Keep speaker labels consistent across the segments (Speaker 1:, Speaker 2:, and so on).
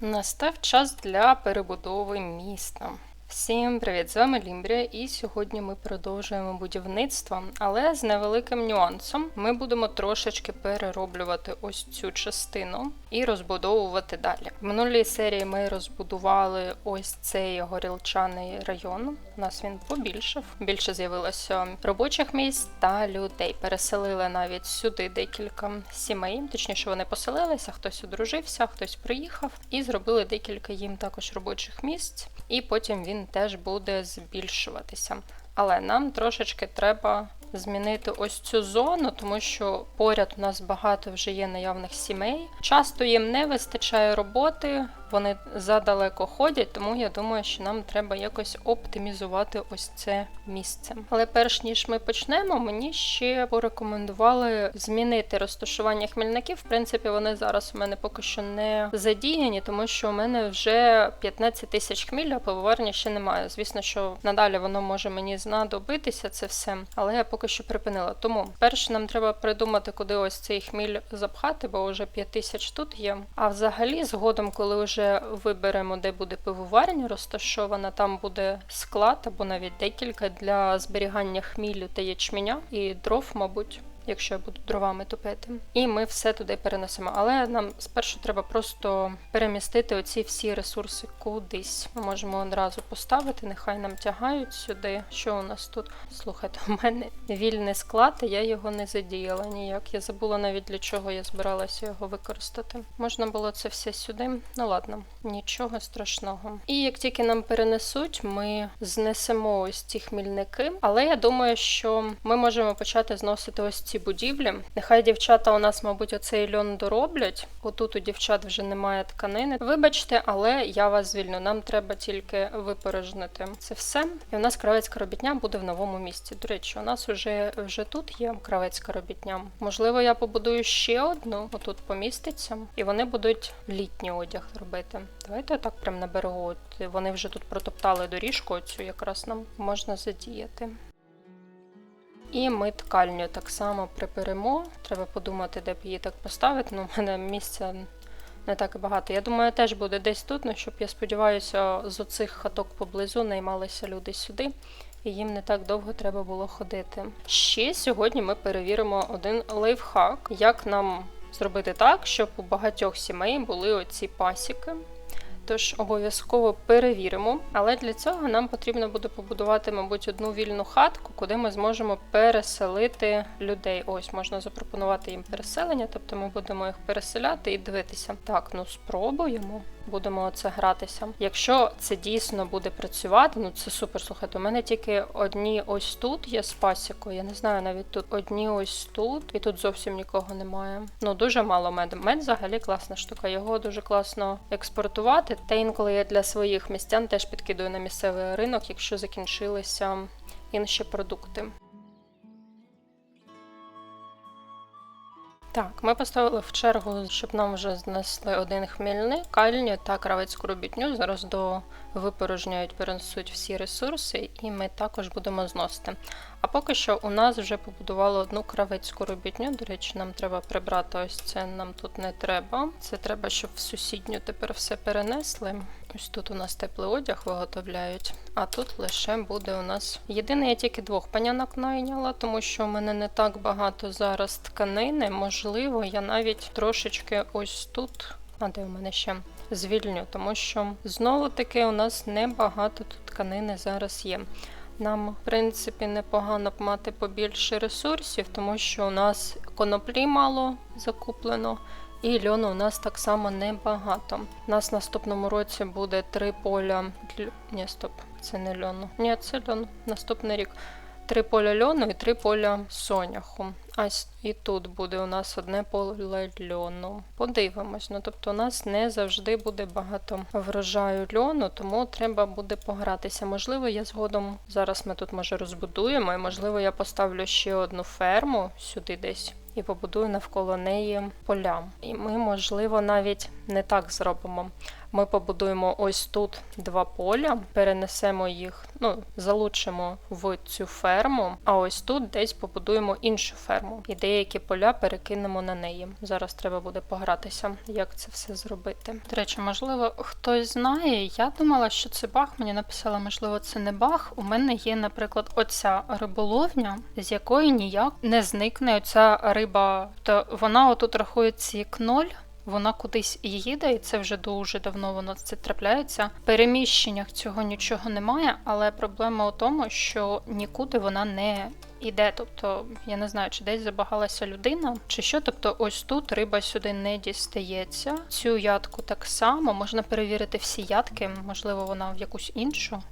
Speaker 1: Настав час для перебудови міста. Всім привіт! З вами Лімбрія, і сьогодні ми продовжуємо будівництво, але з невеликим нюансом. Ми будемо трошечки перероблювати ось цю частину і розбудовувати далі. В минулій серії ми розбудували ось цей горілчаний район. У нас він побільшав. Більше з'явилося робочих місць та людей. Переселили навіть сюди декілька сімей. Точніше, вони поселилися, хтось одружився, хтось приїхав, і зробили декілька їм також робочих місць. І потім він теж буде збільшуватися. Але нам трошечки треба змінити ось цю зону, тому що поряд у нас багато вже є наявних сімей. Часто їм не вистачає роботи, вони задалеко ходять, тому я думаю, що нам треба якось оптимізувати ось це місце. Але перш ніж ми почнемо, мені ще порекомендували змінити розташування хмільників. В принципі, вони зараз у мене поки що не задіяні, тому що у мене вже 15 тисяч хміль, а пивоварні ще немає. Звісно, що надалі воно може мені знадобитися це все, але я поки що припинила. Тому перше нам треба придумати, куди ось цей хміль запхати, бо вже 5 тисяч тут є. А взагалі, згодом, коли вже виберемо, де буде пивоварня розташована, там буде склад або навіть декілька для зберігання хмілю та ячменя і дров, мабуть. Якщо я буду дровами топити, і ми все туди перенесемо. Але нам спершу треба просто перемістити оці всі ресурси кудись. Ми можемо одразу поставити, нехай нам тягають сюди. Що у нас тут? Слухайте, у мене вільний склад, і я його не задіяла ніяк. Я забула навіть для чого я збиралася його використати. Можна було це все сюди. Ну ладно, нічого страшного. І як тільки нам перенесуть, ми знесемо ось ці хмільники. Але я думаю, що ми можемо почати зносити ось ці будівлі. Нехай дівчата у нас, мабуть, оцей льон дороблять. Отут у дівчат вже немає тканини. Вибачте, але я вас звільню. Нам треба тільки випорожнити це все. І у нас кравецька робітня буде в новому місці. До речі, у нас вже, вже тут є кравецька робітня. Можливо, я побудую ще одну, отут поміститься, і вони будуть літній одяг робити. Давайте так прям на берегу. Вони вже тут протоптали доріжку, оцю якраз нам можна задіяти. І ми ткальню так само приберемо. Треба подумати, де б її так поставити. Ну, у мене місця не так і багато. Я думаю, теж буде десь тут, ну, щоб я сподіваюся, з оцих хаток поблизу наймалися люди сюди. І їм не так довго треба було ходити. Ще сьогодні ми перевіримо один лайфхак, як нам зробити так, щоб у багатьох сімей були оці пасіки. Тож обов'язково перевіримо, але для цього нам потрібно буде побудувати, мабуть, одну вільну хатку, куди ми зможемо переселити людей. Ось можна запропонувати їм переселення, тобто ми будемо їх переселяти і дивитися. Так, ну спробуємо. Будемо оце гратися. Якщо це дійсно буде працювати, ну це супер. Слухайте, у мене тільки одні ось тут є з пасікою. Я не знаю, навіть тут одні ось тут, і тут зовсім нікого немає. Ну дуже мало меду. Мед взагалі класна штука. Його дуже класно експортувати. Та інколи я для своїх містян теж підкидую на місцевий ринок, якщо закінчилися інші продукти. Так, ми поставили в чергу, щоб нам вже знесли один хмільник, кальню та кравецьку робітню. Зараз до випорожнюють, перенесуть всі ресурси, і ми також будемо зносити. А поки що у нас вже побудували одну кравецьку робітню. До речі, нам треба прибрати ось це, нам тут не треба. Це треба, щоб в сусідню тепер все перенесли. Ось тут у нас теплий одяг виготовляють, а тут лише буде у нас. Єдине, я тільки двох панянок найняла, тому що у мене не так багато зараз тканини. Можливо, я навіть трошечки ось тут. А де у мене ще звільню, тому що знову таки у нас небагато тут тканини зараз є. Нам, в принципі, непогано б мати побільше ресурсів, тому що у нас коноплі мало закуплено, і льону у нас так само небагато. У нас наступному році буде три поля. Ні, стоп, це не льону. Ні, це льон. Наступний рік. Три поля льону і три поля соняху. А і тут буде у нас одне поле льону. Подивимось. Ну тобто у нас не завжди буде багато врожаю льону, тому треба буде погратися. Можливо, я згодом зараз ми тут може розбудуємо, і можливо я поставлю ще одну ферму сюди десь. І побудую навколо неї поля. І ми, можливо, навіть не так зробимо. Ми побудуємо ось тут два поля, перенесемо їх ну, залучимо в цю ферму, а ось тут десь побудуємо іншу ферму і деякі поля перекинемо на неї. Зараз треба буде погратися, як це все зробити. До речі, можливо, хтось знає. Я думала, що це баг. Мені написала, можливо, це не баг. У мене є, наприклад, оця риболовня, з якої ніяк не зникне оця риба. То вона отут рахується як ноль. Вона кудись їде, і це вже дуже давно воно це трапляється. В переміщеннях цього нічого немає, але проблема у тому, що нікуди вона не іде. Тобто, я не знаю, чи десь забагалася людина, чи що. Тобто, ось тут риба сюди не дістається. Цю ядку так само можна перевірити всі ядки, можливо, вона в якусь іншу.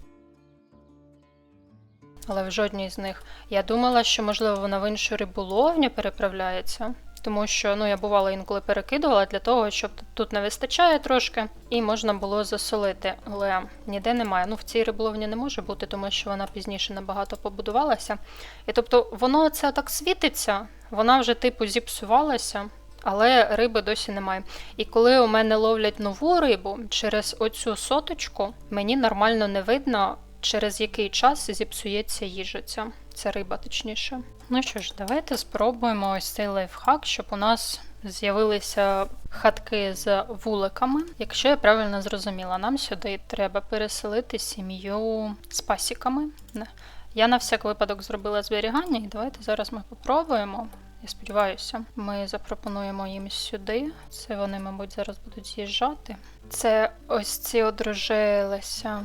Speaker 1: Але в жодній з них. Я думала, що можливо вона в іншу риболовню переправляється. Тому що ну я бувала інколи перекидувала для того, щоб тут не вистачає трошки, і можна було засолити. Але ніде немає. Ну в цій риболовні не може бути, тому що вона пізніше набагато побудувалася. І тобто воно це так світиться, вона вже типу зіпсувалася. Але риби досі немає. І коли у мене ловлять нову рибу через оцю соточку, мені нормально не видно, через який час зіпсується їжа ця. Це риба, точніше. Ну що ж, давайте спробуємо ось цей лайфхак, щоб у нас з'явилися хатки з вуликами. Якщо я правильно зрозуміла, нам сюди треба переселити сім'ю з пасіками. Я на всяк випадок зробила зберігання, і давайте зараз ми попробуємо. Я сподіваюся, ми запропонуємо їм сюди. Це вони, мабуть, зараз будуть з'їжджати. Це ось ці одружилися.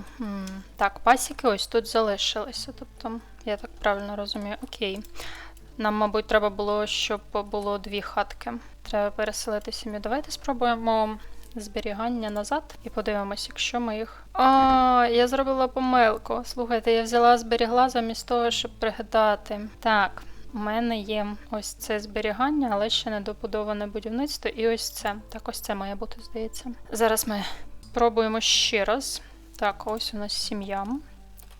Speaker 1: Так, пасіки ось тут залишилися. Тобто, я так правильно розумію. Окей. Нам, мабуть, треба було, щоб було дві хатки. Треба переселити сім'ю. Давайте спробуємо зберігання назад і подивимось, якщо ми їх. А, я зробила помилку. Слухайте, я взяла зберігла замість того, щоб пригадати. Так, у мене є ось це зберігання, але ще не добудоване будівництво. І ось це. Так, ось це має бути, здається. Зараз ми пробуємо ще раз. Так, ось у нас сім'я.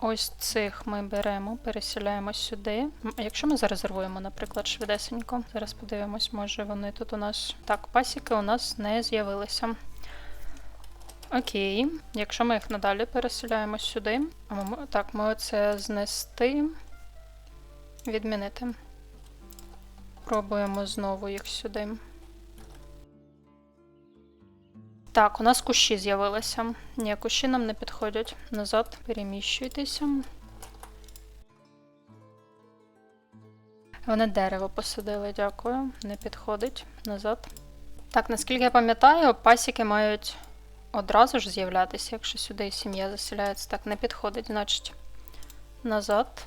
Speaker 1: Ось цих ми беремо, переселяємо сюди. Якщо ми зарезервуємо, наприклад, швидесенько, зараз подивимось, може вони тут у нас. Так, пасіки у нас не з'явилися. Окей, якщо ми їх надалі переселяємо сюди. Так, ми оце знести. Відмінити. Пробуємо знову їх сюди. Так, у нас кущі з'явилися. Ні, кущі нам не підходять. Назад переміщуйтеся. Вони дерево посадили, дякую. Не підходить. Назад. Так, наскільки я пам'ятаю, пасіки мають одразу ж з'являтися, якщо сюди сім'я заселяється. Так, не підходить, значить. Назад.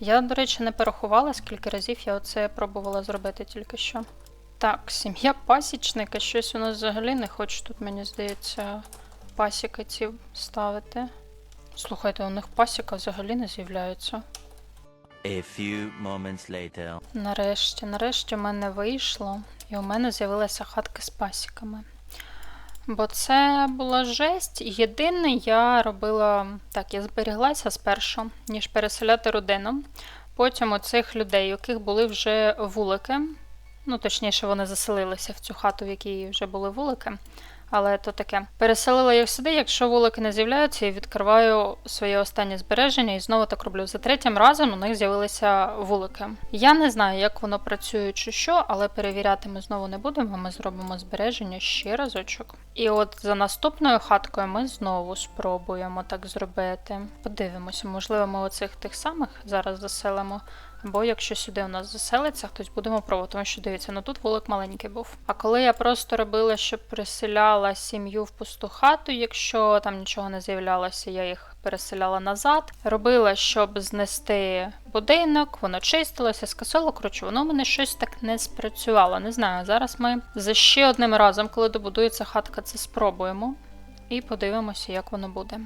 Speaker 1: Я, до речі, не порахувала, скільки разів я оце пробувала зробити тільки що. Так, сім'я пасічника. Щось у нас взагалі не хоче тут, мені здається, пасіки ці ставити. Слухайте, у них пасіка взагалі не з'являється.
Speaker 2: A few moments later.
Speaker 1: Нарешті, нарешті в мене вийшло, і у мене з'явилася хатка з пасіками. Бо це була жесть. Єдине, я робила так, я зберіглася спершу, ніж переселяти родину. Потім у цих людей, у яких були вже вулики, ну точніше, вони заселилися в цю хату, в якій вже були вулики. Але то таке. Переселила їх сюди, якщо вулики не з'являються, я відкриваю своє останнє збереження і знову так роблю. За третім разом у них з'явилися вулики. Я не знаю, як воно працює чи що, але перевіряти ми знову не будемо. Ми зробимо збереження ще разочок. І от за наступною хаткою ми знову спробуємо так зробити. Подивимося, можливо, ми оцих тих самих зараз заселимо. Бо якщо сюди у нас заселиться, хтось будемо пробувати, тому що дивіться, ну тут вулик маленький був. А коли я просто робила, щоб приселяла сім'ю в пусту хату, якщо там нічого не з'являлося, я їх переселяла назад. Робила, щоб знести будинок, воно чистилося, скасило. Коротше, воно в мене щось так не спрацювало. Не знаю. Зараз ми за ще одним разом, коли добудується хатка, це спробуємо. І подивимося, як воно буде.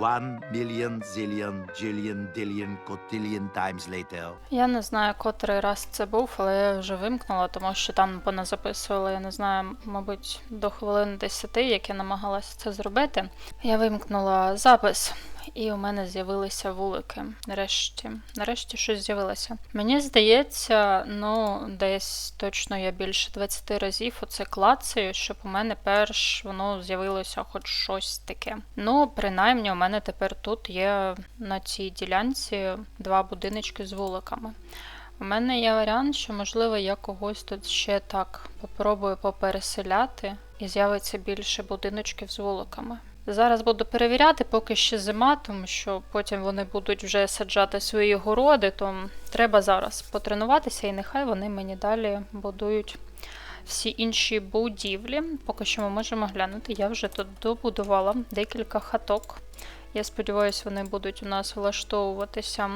Speaker 2: One million zillion jillion dillion cotillion times later.
Speaker 1: Я не знаю, котрий раз це був, але я вже вимкнула, тому що там поназаписували, я не знаю, мабуть, до хвилин 10, як я намагалася це зробити. Я вимкнула запис. І у мене з'явилися вулики. Нарешті, нарешті щось з'явилося. Мені здається, ну десь точно я більше 20 разів оце клацаю, щоб у мене перш воно з'явилося хоч щось таке. Ну, принаймні, у мене тепер тут є на цій ділянці два будиночки з вуликами. У мене є варіант, що можливо я когось тут ще так попробую попереселяти і з'явиться більше будиночків з вуликами. Зараз буду перевіряти, поки ще зима, тому що потім вони будуть вже саджати свої городи, то треба зараз потренуватися, і нехай вони мені далі будують всі інші будівлі. Поки що ми можемо глянути. Я вже тут добудувала декілька хаток. Я сподіваюся, вони будуть у нас влаштовуватися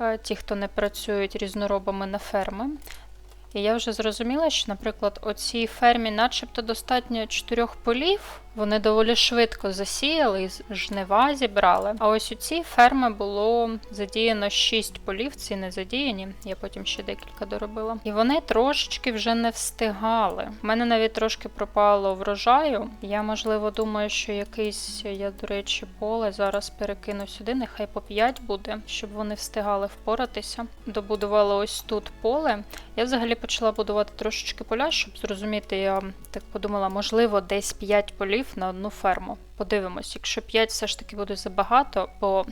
Speaker 1: е, ті, хто не працюють різноробами на ферми. І я вже зрозуміла, що, наприклад, оцій фермі начебто достатньо чотирьох полів, вони доволі швидко засіяли і жнива зібрали. А ось у цій ферми було задіяно шість полів, ці не задіяні. Я потім ще декілька доробила. І вони трошечки вже не встигали. У мене навіть трошки пропало врожаю. Я, можливо, думаю, що якийсь, я, до речі, поле зараз перекину сюди, нехай по 5 буде, щоб вони встигали впоратися. Добудувала ось тут поле. Я взагалі почала будувати трошечки поля, щоб зрозуміти, я так подумала, можливо, десь 5 полів на одну ферму. Подивимось, якщо 5 все ж таки буде забагато, бо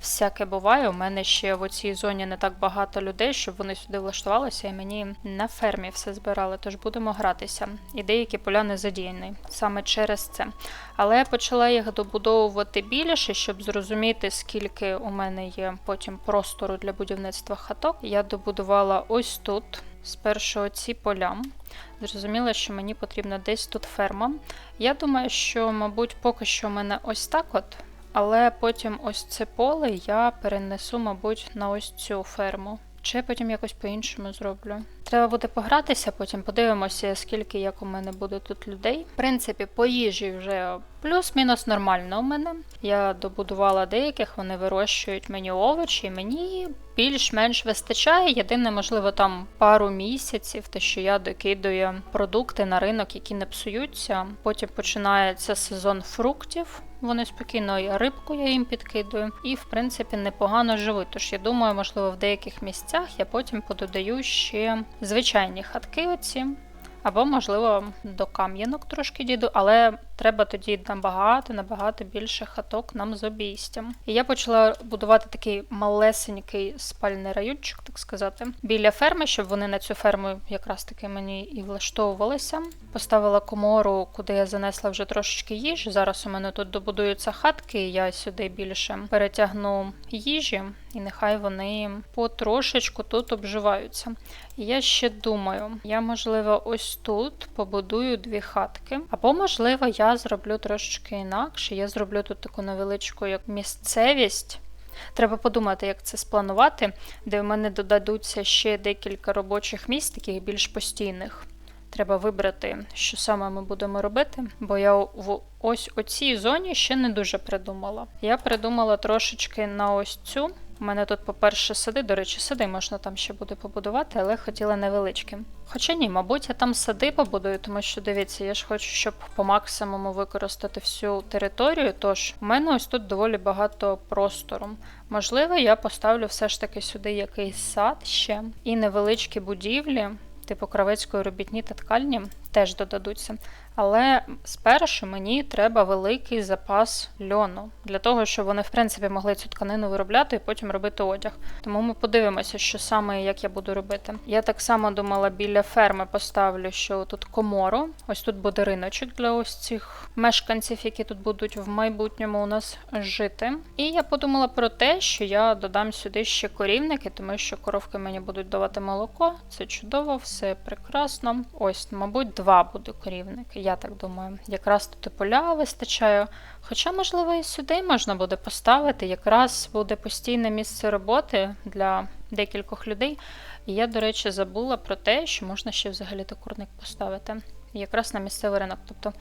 Speaker 1: всяке буває. У мене ще в цій зоні не так багато людей, щоб вони сюди влаштувалися, і мені на фермі все збирали, тож будемо гратися. І деякі поля не задіяні саме через це. Але я почала їх добудовувати більше, щоб зрозуміти, скільки у мене є потім простору для будівництва хаток. Я добудувала ось тут. Спершу ці поля. Зрозуміла, що мені потрібна десь тут ферма. Я думаю, що, мабуть, поки що в мене ось так от, але потім ось це поле я перенесу, мабуть, на ось цю ферму. Чи потім якось по-іншому зроблю. Треба буде погратися, потім подивимося, скільки як у мене буде тут людей. В принципі, по їжі вже плюс-мінус нормально у мене. Я добудувала деяких, вони вирощують мені овочі, мені більш-менш вистачає. Єдине, можливо, там пару місяців, те, що я докидаю продукти на ринок, які не псуються. Потім починається сезон фруктів. Вони спокійно і рибку я їм підкидую, і в принципі непогано живуть. Тож я думаю, можливо, в деяких місцях я потім пододаю ще звичайні хатки оці. Або, можливо, до кам'янок трошки діду, але треба тоді набагато, набагато більше хаток нам з обійстям. І я почала будувати такий малесенький спальний райончик, так сказати, біля ферми, щоб вони на цю ферму якраз таки мені і влаштовувалися. Поставила комору, куди я занесла вже трошечки їжі. Зараз у мене тут добудуються хатки, я сюди більше перетягну їжі, і нехай вони потрошечку тут обживаються. Я ще думаю, я, можливо, ось тут побудую дві хатки. Або, можливо, я зроблю трошечки інакше. Я зроблю тут таку невеличку як місцевість. Треба подумати, як це спланувати, де в мене додадуться ще декілька робочих місць, таких більш постійних. Треба вибрати, що саме ми будемо робити, бо я в ось оцій зоні ще не дуже придумала. Я придумала трошечки на ось цю. У мене тут, по-перше, сади, до речі, сади можна там ще буде побудувати, але хотіла невеличкі. Хоча ні, мабуть, я там сади побудую, тому що дивіться, я ж хочу, щоб по максимуму використати всю територію. Тож у мене ось тут доволі багато простору. Можливо, я поставлю все ж таки сюди якийсь сад ще і невеличкі будівлі, типу кравецької робітні та ткальні, теж додадуться. Але спершу мені треба великий запас льону для того, щоб вони, в принципі, могли цю тканину виробляти і потім робити одяг. Тому ми подивимося, що саме і як я буду робити. Я так само думала, біля ферми поставлю, що тут комору. Ось тут буде риночок для ось цих мешканців, які тут будуть в майбутньому у нас жити. І я подумала про те, що я додам сюди ще корівники, тому що коровки мені будуть давати молоко. Це чудово, все прекрасно. Ось, мабуть, два буде корівники. Я так думаю. Якраз тут і поля вистачає. Хоча, можливо, і сюди можна буде поставити. Якраз буде постійне місце роботи для декількох людей. І я, до речі, забула про те, що можна ще взагалі курник поставити. Якраз на місцевий ринок. Тобто,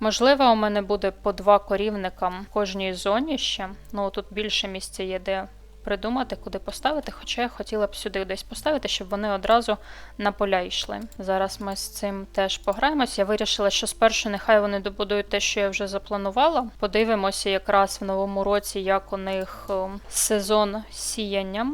Speaker 1: можливо, у мене буде по два корівника в кожній зоні ще. Ну, тут більше місця є, де придумати, куди поставити. Хоча я хотіла б сюди десь поставити, щоб вони одразу на поля йшли. Зараз ми з цим теж пограємось. Я вирішила, що спершу нехай вони добудують те, що я вже запланувала. Подивимося якраз в новому році, як у них е, сезон сіяння.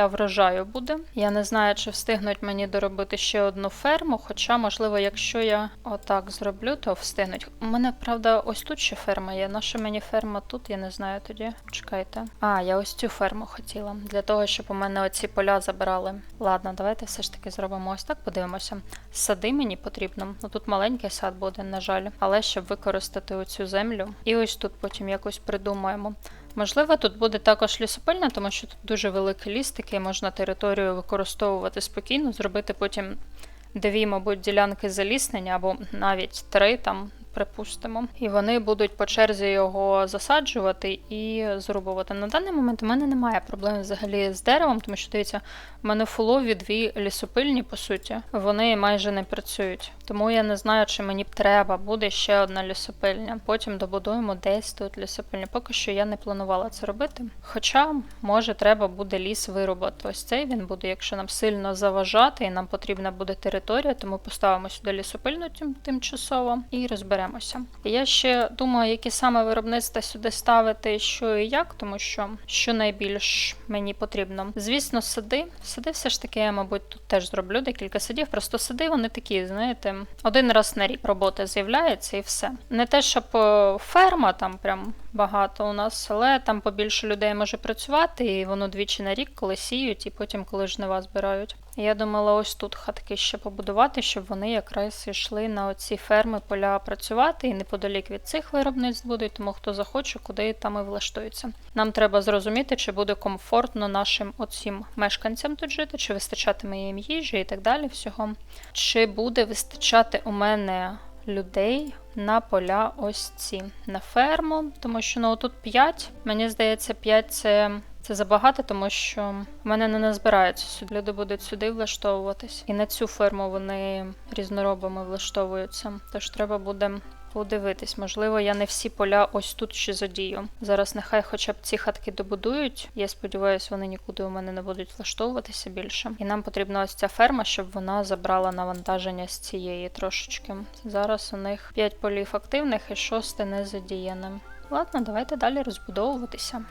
Speaker 1: Та врожаю буде. Я не знаю, чи встигнуть мені доробити ще одну ферму. Хоча, можливо, якщо я отак зроблю, то встигнуть. У мене, правда, ось тут ще ферма є. Наша мені ферма тут, я не знаю тоді. Чекайте. А, я ось цю ферму хотіла. Для того, щоб у мене оці поля забирали. Ладно, давайте все ж таки зробимо ось так, подивимося. Сади мені потрібно. Ну тут маленький сад буде, на жаль, але щоб використати оцю землю. І ось тут потім якось придумаємо. Можливо, тут буде також лісопильня, тому що тут дуже великий ліс, такий можна територію використовувати спокійно, зробити потім дві, мабуть, ділянки заліснення або навіть три там. Припустимо, і вони будуть по черзі його засаджувати і зрубувати. На даний момент у мене немає проблем взагалі з деревом, тому що дивіться, в мене фулові дві лісопильні, по суті, вони майже не працюють. Тому я не знаю, чи мені б треба буде ще одна лісопильня. Потім добудуємо десь тут лісопильня. Поки що я не планувала це робити. Хоча, може, треба буде ліс вирубати. Ось цей він буде, якщо нам сильно заважати, і нам потрібна буде територія, тому поставимо сюди лісопильну тим, тимчасово і розберемося. Я ще думаю, які саме виробництва сюди ставити, що і як, тому що що найбільш мені потрібно. Звісно, сади. Сади все ж таки, я, мабуть, тут теж зроблю декілька садів. Просто сади вони такі, знаєте, один раз на рік робота з'являється і все. Не те, щоб е, ферма там прям багато у нас, але там побільше людей може працювати, і воно двічі на рік, коли сіють, і потім, коли жнива збирають. Я думала, ось тут хатки ще побудувати, щоб вони якраз йшли на оці ферми поля працювати і неподалік від цих виробництв будуть, тому хто захоче, куди там і влаштується. Нам треба зрозуміти, чи буде комфортно нашим оцім мешканцям тут жити, чи вистачатиме їм їжі і так далі. Всього. Чи буде вистачати у мене людей на поля ось ці на ферму, тому що ну тут 5, мені здається, 5 це. Це забагато, тому що в мене не назбирається сюди. Люди будуть сюди влаштовуватись. І на цю ферму вони різноробами влаштовуються. Тож треба буде подивитись. Можливо, я не всі поля ось тут ще задію. Зараз нехай хоча б ці хатки добудують. Я сподіваюся, вони нікуди у мене не будуть влаштовуватися більше. І нам потрібна ось ця ферма, щоб вона забрала навантаження з цієї трошечки. Зараз у них 5 полів активних і шосте не задіяне. Ладно, давайте далі розбудовуватися.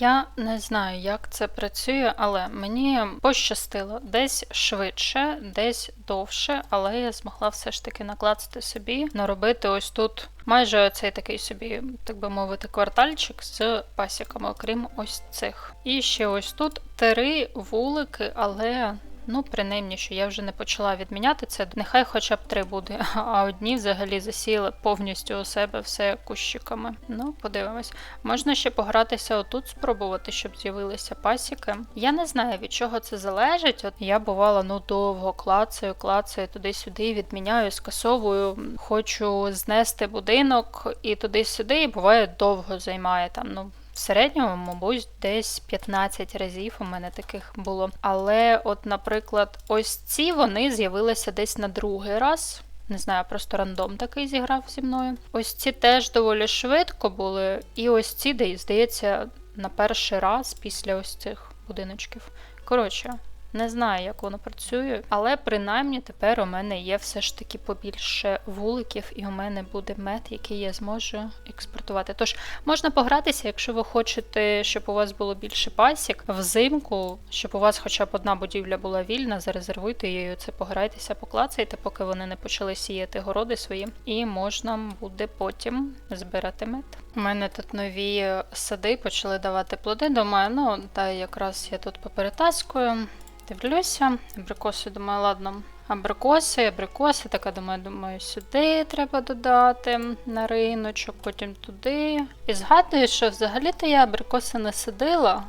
Speaker 1: Я не знаю, як це працює, але мені пощастило десь швидше, десь довше, але я змогла все ж таки накласти собі, наробити ось тут майже цей такий собі, так би мовити, квартальчик з пасіками, окрім ось цих. І ще ось тут три вулики, але Ну, принаймні, що я вже не почала відміняти це. Нехай хоча б три буде, а одні взагалі засіяли повністю у себе все кущиками. Ну, подивимось. Можна ще погратися отут, спробувати, щоб з'явилися пасіки. Я не знаю, від чого це залежить. От я бувала ну довго клацаю, клацаю туди-сюди, відміняю, скасовую, хочу знести будинок і туди-сюди, і буває довго займає там. ну, середньому, мабуть, десь 15 разів у мене таких було. Але, от, наприклад, ось ці вони з'явилися десь на другий раз. Не знаю, просто рандом такий зіграв зі мною. Ось ці теж доволі швидко були. І ось ці, де, здається, на перший раз після ось цих будиночків. Коротше. Не знаю, як воно працює, але принаймні тепер у мене є все ж таки побільше вуликів, і у мене буде мед, який я зможу експортувати. Тож можна погратися, якщо ви хочете, щоб у вас було більше пасік взимку, щоб у вас хоча б одна будівля була вільна, зарезервуйте її, це пограйтеся, поклацайте, поки вони не почали сіяти городи свої, і можна буде потім збирати мед. У мене тут нові сади почали давати плоди. Думаю, ну та якраз я тут поперетаскую. Дивлюся, абрикоси, думаю, ладно. Абрикоси, абрикоси, така думаю, думаю, сюди треба додати на риночок, потім туди. І згадую, що взагалі-то я абрикоси не садила.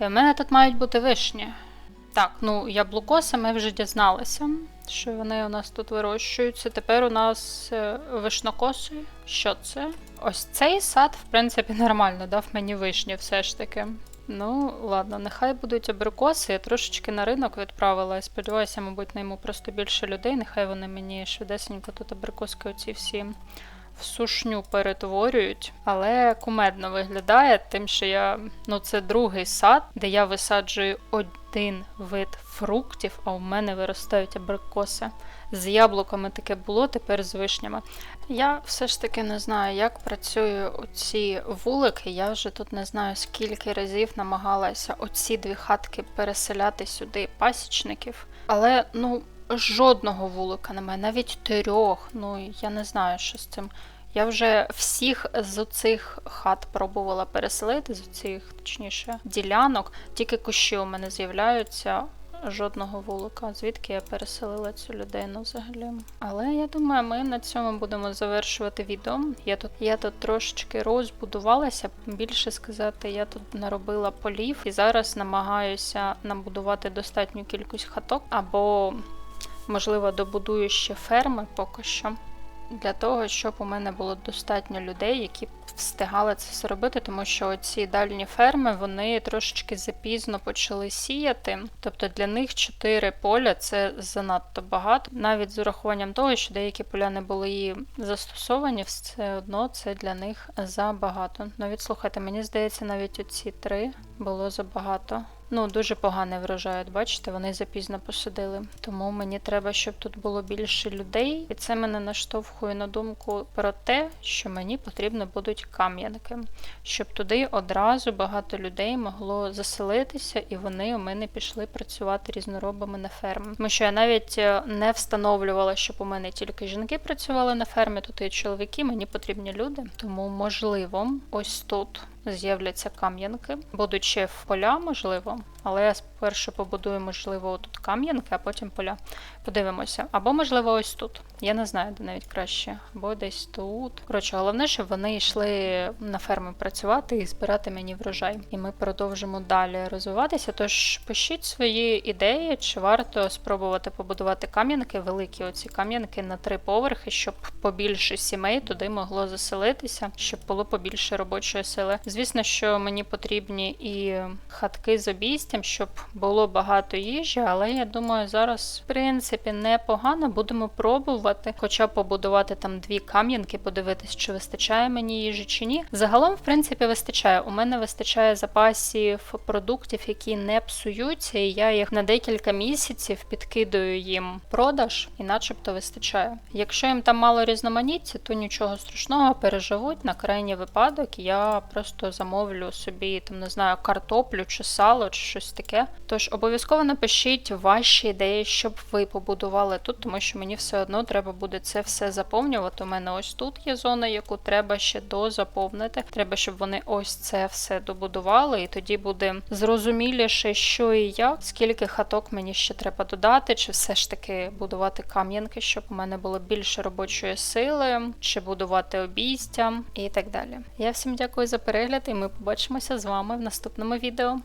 Speaker 1: І в мене тут мають бути вишні. Так, ну яблукоси ми вже дізналися. що вони у нас тут вирощуються. Тепер у нас е, вишнокоси. Що це? Ось цей сад, в принципі, нормально дав мені вишні все ж таки. Ну, ладно, нехай будуть абрикоси. Я трошечки на ринок відправила. Сподіваюся, мабуть, найму просто більше людей. Нехай вони мені швидесенько тут абрикоски оці всі в сушню перетворюють, але кумедно виглядає, тим, що я ну це другий сад, де я висаджую один вид фруктів, а у мене виростають абрикоси. З яблуками таке було, тепер з вишнями. Я все ж таки не знаю, як працюють оці вулики. Я вже тут не знаю, скільки разів намагалася оці дві хатки переселяти сюди пасічників. Але ну жодного вулика немає, навіть трьох. Ну я не знаю, що з цим. Я вже всіх з цих хат пробувала переселити, з цих, точніше, ділянок. Тільки кущі у мене з'являються. Жодного вулика, звідки я переселила цю людину взагалі. Але я думаю, ми на цьому будемо завершувати відео. Я тут, я тут трошечки розбудувалася, більше сказати, я тут наробила полів і зараз намагаюся набудувати достатню кількість хаток або, можливо, добудую ще ферми поки що для того, щоб у мене було достатньо людей, які встигали це все робити, тому що ці дальні ферми вони трошечки запізно почали сіяти. Тобто для них 4 поля це занадто багато, навіть з урахуванням того, що деякі поля не були і застосовані, все одно це для них забагато. Навіть слухайте, мені здається, навіть оці три було забагато. Ну, дуже поганий врожай, бачите, вони запізно посадили. Тому мені треба, щоб тут було більше людей, і це мене наштовхує на думку про те, що мені потрібно будуть кам'янки, щоб туди одразу багато людей могло заселитися, і вони у мене пішли працювати різноробами на фермі. Тому що я навіть е, не встановлювала, щоб у мене тільки жінки працювали на фермі, тут і чоловіки, мені потрібні люди. Тому, можливо, ось тут з'являться кам'янки. Будуть ще в поля, можливо, але спершу побудую, можливо, тут кам'янки, а потім поля. Подивимося. Або, можливо, ось тут. Я не знаю, де навіть краще. Або десь тут. Коротше, головне, щоб вони йшли на ферму працювати і збирати мені врожай. І ми продовжимо далі розвиватися. Тож пишіть свої ідеї, чи варто спробувати побудувати кам'янки, великі оці кам'янки на три поверхи, щоб побільше сімей туди могло заселитися, щоб було побільше робочої сили. Звісно, що мені потрібні і хатки з обійстям, щоб було багато їжі, але я думаю, зараз в принципі непогано. Будемо пробувати, хоча б побудувати там дві кам'янки, подивитись, чи вистачає мені їжі чи ні. Загалом, в принципі, вистачає. У мене вистачає запасів продуктів, які не псуються, і я їх на декілька місяців підкидаю їм продаж, і начебто вистачає. Якщо їм там мало різноманіття, то нічого страшного, переживуть на крайній випадок. Я просто замовлю собі там не знаю картоплю чи сало, чи щось таке. Тож обов'язково напишіть ваші ідеї, щоб ви побудували тут, тому що мені все одно треба буде це все заповнювати. У мене ось тут є зона, яку треба ще дозаповнити. Треба, щоб вони ось це все добудували, і тоді буде зрозуміліше, що і як, скільки хаток мені ще треба додати, чи все ж таки будувати кам'янки, щоб у мене було більше робочої сили, чи будувати обійстя і так далі. Я всім дякую за перегляд, і ми побачимося з вами в наступному відео.